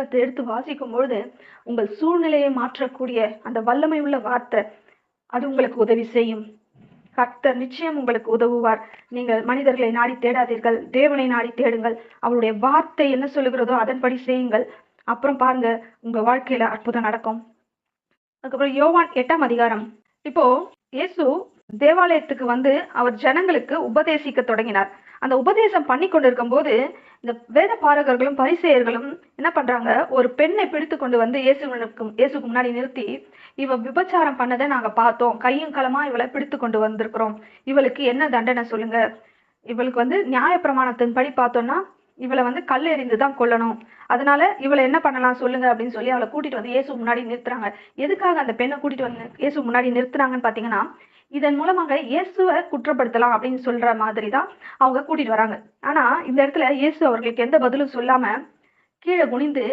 வசனத்தை எடுத்து வாசிக்கும் பொழுது உங்கள் சூழ்நிலையை மாற்றக்கூடிய அந்த வல்லமை உள்ள வார்த்தை அது உங்களுக்கு உதவி செய்யும். கர்த்தர் நிச்சயம் உங்களுக்கு உதவுவார். நீங்கள் மனிதர்களை நாடி தேடாதீர்கள். தேவனை நாடி தேடுங்கள். அவருடைய வார்த்தை என்ன சொல்லுகிறதோ அதன்படி செய்யுங்கள். அப்புறம் பாருங்க உங்க வாழ்க்கையில அற்புதம் நடக்கும். அதுக்கப்புறம் யோவான் எட்டாம் அதிகாரம். இப்போ இயேசு தேவாலயத்துக்கு வந்து அவர் ஜனங்களுக்கு உபதேசிக்க தொடங்கினார். அந்த உபதேசம் பண்ணி கொண்டிருக்கும் போது இந்த வேத பாரகர்களும் பரிசெயர்களும் என்ன பண்றாங்க? ஒரு பெண்ணை பிடித்து கொண்டு வந்து இயேசுவனுக்கு இயேசுக்கு முன்னாடி நிறுத்தி இவ விபச்சாரம் பண்ணதை நாங்க பார்த்தோம். கையும் களமா இவளை பிடித்து கொண்டு வந்திருக்கிறோம். இவளுக்கு என்ன தண்டனை சொல்லுங்க? இவளுக்கு வந்து நியாய பிரமாணத்தின்படி பார்த்தோம்னா இவளை வந்து கல் எறிந்து தான் கொல்லணும். அதனால இவளை என்ன பண்ணலாம் சொல்லுங்க அப்படின்னு சொல்லி அவளை கூட்டிட்டு வந்து இயேசு முன்னாடி நிறுத்துறாங்க. எதுக்காக அந்த பெண்ணை கூட்டிட்டு வந்து இயேசு முன்னாடி நிறுத்துறாங்கன்னு பாத்தீங்கன்னா இதன் மூலமாக இயேசுவை குற்றப்படுத்தலாம் அப்படின்னு சொல்ற மாதிரி தான் அவங்க கூட்டிட்டு வராங்க. ஆனா இந்த இடத்துல இயேசு அவர்களுக்கு எந்த பதிலும் சொல்லாம கீழே குனிந்து